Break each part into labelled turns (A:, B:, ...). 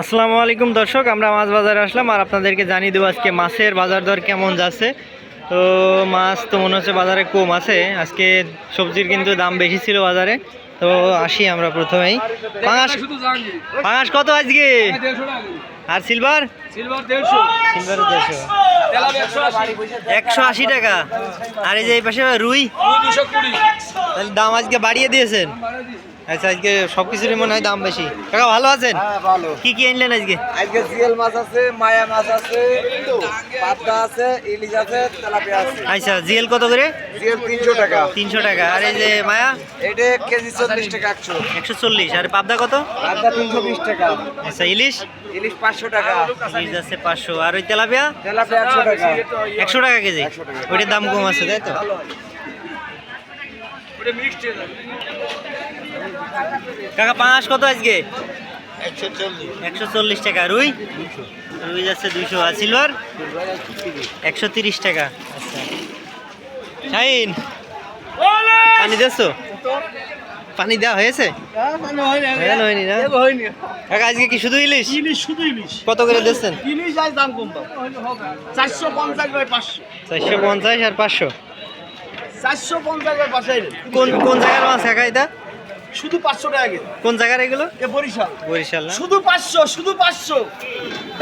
A: আসসালামু আলাইকুম দর্শক আমরা মাছ বাজারে আসলাম আর আপনাদেরকে জানিয়ে দেবো আজকে মাছের বাজার দর কেমন যাচ্ছে। তো মাছ তো মনে হচ্ছে বাজারে কম আছে আজকে সবজির কিন্তু দাম বেশি ছিল বাজারে। তো আসি আমরা প্রথমেই। পাঙাশ পাঙাশ কত আজকে? আর সিলভার?
B: সিলভার দেড়শো।
A: সিলভার দেড়শো।
B: একশো আশি।
A: টাকা। আর এই যে এই পাশে রুই? দাম আজকে বাড়িয়ে দিয়েছেন। আচ্ছা আজকে সব কিছুরই মনে হয় দাম বেশি। কাকা ভালো আছেন?
C: হ্যাঁ ভালো।
A: কি কি আনলেন আজকে?
C: আজকে জিএল মাছ আছে মায়া মাছ আছে পাবদা আছে ইলিশ আছে তেলাপিয়া আছে।
A: আচ্ছা জিএল কত করে?
C: জিএল তিনশো টাকা।
A: তিনশো টাকা। আর এই যে মায়া?
C: এটা কেজি চল্লিশ টাকা একশো।
A: একশো চল্লিশ। আর পাবদা কত?
C: পাবদা তিনশো বিশ টাকা।
A: আচ্ছা ইলিশ?
C: টাকা।
A: ইলিশ আছে পাঁচশো। আর ওই তেলাপিয়া?
C: টাকা।
A: একশো টাকা কেজি।
C: 100
A: ওইটার দাম কম আছে তাই তো?
B: ওটা মিক্সড যাবে।
A: কাকা পাঁচ কত আজকে?
C: একশো চল্লিশ।
A: একশো চল্লিশ টাকা। রুই? রুই যাচ্ছে দুইশো। আর সিলভার একশো তিরিশ টাকা। আচ্ছা। শাহিন পানি দিচ্ছ পানি দেওয়া হয়েছে? হ্যাঁ, হয়নি না? কাকা আজকে কি শুধু ইলিশ?
B: ইলিশ শুধু ইলিশ।
A: কত করে দিচ্ছেন
B: ইলিশ আজ দাম কম চারশো পঞ্চাশ বাই পাঁচশো।
A: চারশো পঞ্চাশ আর পাঁচশো।
B: চারশো পঞ্চাশ বাই পাঁচশো।
A: কোন কোন জায়গার মাছ কাকা এটা?
B: শুধু পাঁচশো টাকা কেজি।
A: কোন জায়গার এগুলো?
B: এ বরিশাল।
A: বরিশাল
B: শুধু পাঁচশো শুধু পাঁচশো।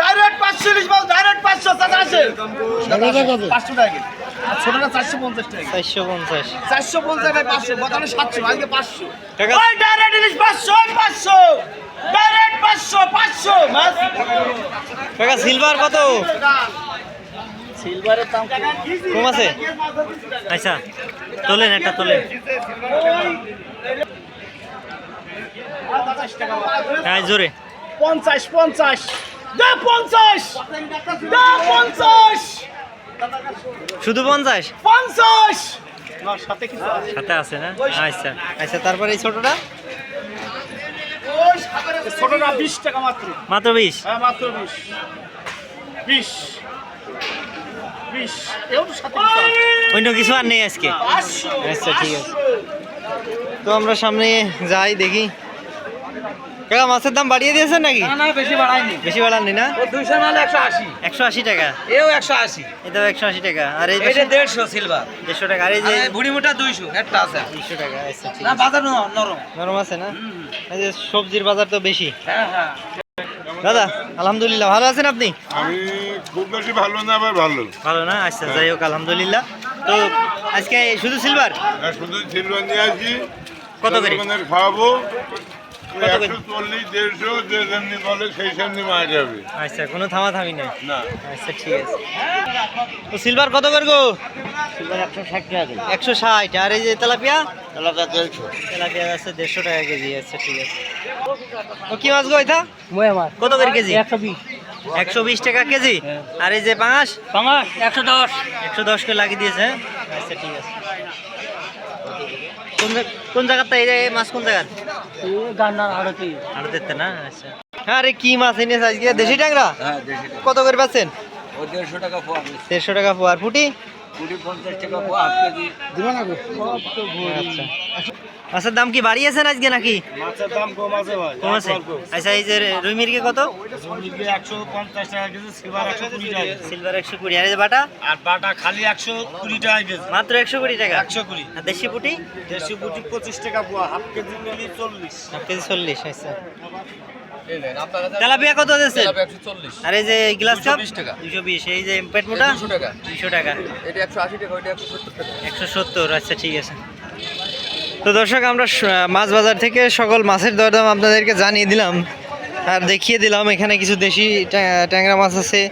B: ডাইরেক্ট পাঁচশো ইলিশ মাছ ডাইরেক্ট পাঁচশো চাচা আছে পাঁচশো টাকা কেজি। আর ছোটটা চারশো পঞ্চাশ টাকা
A: চারশো পঞ্চাশ।
B: চারশো পঞ্চাশ পাঁচশো বর্তমানে সাতশো আজকে পাঁচশো।
A: কাকা
B: ওই ডাইরেক্ট ইলিশ পাঁচশো পাঁচশো। ডাইরেক্ট পাঁচশো পাঁচশো মাছ
A: কাকা সিলভার কত?
B: সিলভারের দাম
A: কম আছে? আচ্ছা তোলেন একটা তোলেন। হ্যাঁ জোরে।
B: পঞ্চাশ পঞ্চাশ। দা পঞ্চাশ! দা পঞ্চাশ!
A: শুধু পঞ্চাশ?
B: পঞ্চাশ! সাথে আছে?
A: সাথে না? আচ্ছা আচ্ছা তারপরে এই ছোটটা?
B: ছোটটা বিশ টাকা মাত্র।
A: মাত্র বিশ?
B: হ্যাঁ মাত্র বিশ। বিশ।
A: অন্য কিছু আর নেই আজকে। আচ্ছা, ঠিক আছে। তো আমরা সামনে যাই দেখি। কাকা মাছের দাম বাড়িয়ে দিয়েছেন নাকি?
B: না না বেশি বাড়ায়নি
A: বেশি বাড়াননি না?
B: ও দুইশো মাল একশো আশি।
A: একশো আশি টাকা?
B: এও একশো আশি।
A: এটাও একশো আশি টাকা। আর এই
B: দেড়শো সিলভার
A: দেড়শো টাকা। আর এই যে
B: ভুড়ি মোটা দুইশো একটা আছে।
A: দুইশো টাকা আচ্ছা
B: না বাজার নরম
A: নরম। আছে না? এই যে সবজির বাজার তো বেশি।
B: হ্যাঁ হ্যাঁ।
A: দাদা আলহামদুলিল্লাহ ভালো আছেন আপনি?
D: আমি খুব বেশি ভালো না আবার ভালো।
A: ভালো না? আচ্ছা যাই হোক আলহামদুলিল্লাহ। তো আজকে শুধু সিলভার
D: শুধু সিলভার নিয়ে আসি।
A: কত করে?
D: খাওয়াবো? একশো চল্লিশ দেড়শো যে যেমনি বলে সেই সেমনি মারা যাবে।
A: আচ্ছা কোনো থামা থামি নেই?
D: না।
A: আচ্ছা ঠিক আছে। তো সিলভার কত করে গো?
C: একশো ষাট টাকা
A: একশো ষাট। আর এই যে তেলাপিয়া?
C: তেলাপিয়া দেড়শো।
A: তেলাপিয়া আছে দেড়শো টাকা কেজি আচ্ছা ঠিক আছে। ও কি মাছ গো এটা?
C: ময়া মাছ।
A: কত করে কেজি?
C: একশো বিশ।
A: একশো বিশ টাকা কেজি? আর এই যে পাঙাশ?
C: পাঙাশ একশো দশ।
A: একশো দশ করে লাগিয়ে দিয়েছে হ্যাঁ? আচ্ছা ঠিক আছে। কোন কোন যে এই মাছ কোন জায়গার?
C: গান্নার আড়তি
A: আর না আচ্ছা। আরে কি মাছ এনেছে আজকে? দেশি ট্যাংরা?
C: হ্যাঁ দেড়শো
A: কত করে পাচ্ছেন?
C: ও দেড়শো টাকা পোয়া
A: টাকা ফুটি?
C: কুড়ি পঞ্চাশ টাকা পোয়া হাফ কেজি। দিবে না
A: আচ্ছা। মাছের দাম কি বাড়িয়েছেন আজকে নাকি?
B: মাছের দাম কম আছে ভাই
A: কম আছে? আচ্ছা এই যে রুই মির্গে কত?
B: টাকা কেজি সিলভার টাকা
A: আর এই বাটা?
B: আর বাটা খালি টাকা কেজি।
A: মাত্র একশো কুড়ি টাকা?
B: একশো কুড়ি।
A: আর দেশি পুটি?
B: দেশি বুটি পঁচিশ টাকা পোয়া হাফ কেজি নিলি চল্লিশ।
A: হাফ কেজি চল্লিশ আচ্ছা। তেলাপিয়া কত দিয়েছেন আর এই যে গ্লাস কাপ দুশো বিশ এই যে পেট মোটা? দুশো টাকা। একশো সত্তর আচ্ছা ঠিক আছে। তো দর্শক, আমরা মাছ বাজার থেকে সকল মাছের দরদাম আপনাদেরকে জানিয়ে দিলাম। আর দেখিয়ে দিলাম, এখানে কিছু দেশি ট্যা- ট্যাংরা মাছ আছে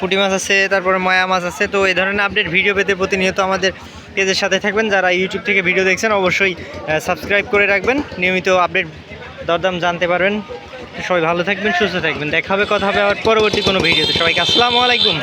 A: পুঁটি মাছ আছে, তারপরে ময়া মাছ আছে। তো এই ধরনের আপডেট ভিডিও পেতে প্রতিনিয়ত আমাদের পেজের সাথে থাকবেন। যারা ইউটিউব থেকে ভিডিও দেখছেন, অবশ্যই সাবস্ক্রাইব করে রাখবেন। নিয়মিত আপডেট দরদাম জানতে পারবেন। সবাই ভালো থাকবেন, সুস্থ থাকবেন। দেখা হবে, কথা হবে আবার পরবর্তী কোনো ভিডিওতে সবাইকে আসসালামু আলাইকুম।